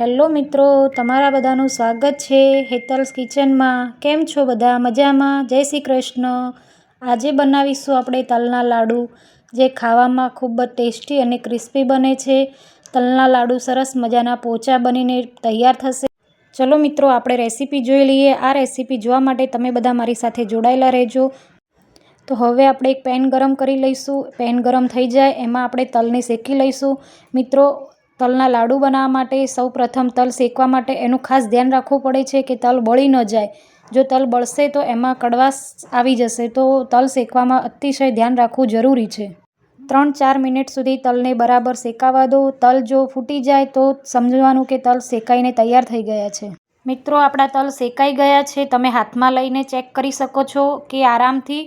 Hello મિત્રો, તમારા બધાનું સ્વાગત છે હેતલ્સ કિચનમાં. કેમ છો બધા? મજામાં? જય શ્રી કૃષ્ણ. આજે બનાવીશું આપણે તલના લાડુ, જે ખાવામાં ખૂબ જ ટેસ્ટી અને ક્રિસ્પી બને છે. તલના લાડુ સરસ મજાના પોચા બનીને તૈયાર થશે. ચલો મિત્રો, આપણે રેસીપી જોઈ લઈએ. આ રેસીપી જોવા માટે તમે બધા મારી સાથે જોડાયેલા રહેજો. તો હવે આપણે એક પેન ગરમ કરી લઈશું. પેન ગરમ થઈ જાય, એમાં આપણે તલને શેકી લઈશું. મિત્રો તલના લાડુ બનાવવા માટે સૌ પ્રથમ તલ શેકવા માટે એનું ખાસ ધ્યાન રાખવું પડે છે કે તલ બળી ન જાય. જો તલ બળશે તો એમાં કડવાશ આવી જશે. તો તલ શેકવામાં અતિશય ધ્યાન રાખવું જરૂરી છે. ત્રણ ચાર મિનિટ સુધી તલને બરાબર શેકાવા દો. તલ જો ફૂટી જાય તો સમજવાનું કે તલ શેકાઈને તૈયાર થઈ ગયા છે. મિત્રો, આપણા તલ શેકાઈ ગયા છે. તમે હાથમાં લઈને ચેક કરી શકો છો કે આરામથી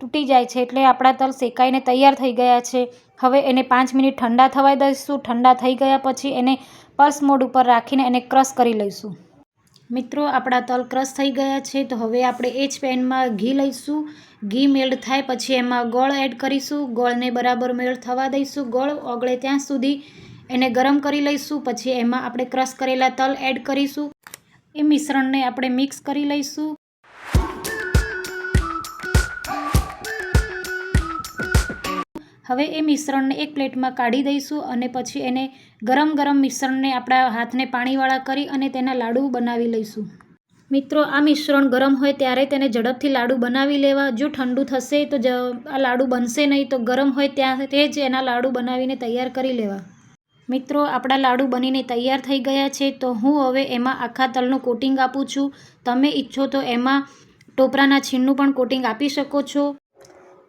તૂટી જાય છે એટલે આપણા તલ શેકાઈને તૈયાર થઈ ગયા છે. હવે એને પાંચ મિનિટ ઠંડા થવા દઈશું. ઠંડા થઈ ગયા પછી એને પલ્સ મોડ ઉપર રાખીને એને ક્રશ કરી લઈશું. મિત્રો, આપણા તલ ક્રશ થઈ ગયા છે તો હવે આપણે એ જ પેનમાં ઘી લઈશું. ઘી મેલ્ટ થાય પછી એમાં ગોળ એડ કરીશું. ગોળને બરાબર મેલ્ટ થવા દઈશું. ગોળ ઓગળે ત્યાં સુધી એને ગરમ કરી લઈશું. પછી એમાં આપણે ક્રશ કરેલા તલ એડ કરીશું. એ મિશ્રણને આપણે મિક્સ કરી લઈશું. હવે એ મિશ્રણને એક પ્લેટમાં કાઢી દઈશું અને પછી એને ગરમ ગરમ મિશ્રણને આપણા હાથને પાણીવાળા કરી અને તેના લાડુ બનાવી લઈશું. મિત્રો, આ મિશ્રણ ગરમ હોય ત્યારે તેને ઝડપથી લાડુ બનાવી લેવા. જો ઠંડુ થશે તો આ લાડુ બનશે નહીં, તો ગરમ હોય ત્યાં તે જ એના લાડુ બનાવીને તૈયાર કરી લેવા. મિત્રો, આપણા લાડુ બનીને તૈયાર થઈ ગયા છે, તો હું હવે એમાં આખા તલનું કોટિંગ આપું છું. તમે ઈચ્છો તો એમાં ટોપરાના છીણનું પણ કોટિંગ આપી શકો છો.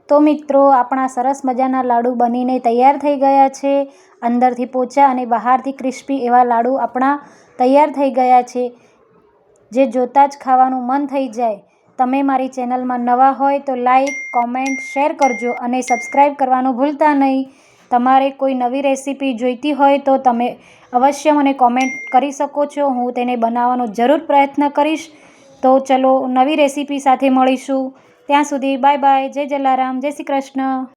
તો મિત્રો, આપણા સરસ મજાના લાડુ બનીને તૈયાર થઈ ગયા છે. અંદરથી પોચા અને બહારથી ક્રિસ્પી એવા લાડુ આપણા તૈયાર થઈ ગયા છે. જે જોતાં જ ખાવાનું મન થઈ જાય. તમે મારી ચેનલમાં નવા હોય તો લાઈક, કોમેન્ટ, શેર કરજો અને સબસ્ક્રાઈબ કરવાનું ભૂલતા નહીં. તમારે કોઈ નવી રેસીપી જોઈતી હોય તો તમે અવશ્ય મને કોમેન્ટ કરી શકો છો. હું તેને બનાવવાનો જરૂર પ્રયત્ન કરીશ. તો ચલો, નવી રેસીપી સાથે મળીશું. ત્યાં સુધી બાય બાય જય જલારામ જય શ્રી કૃષ્ણ.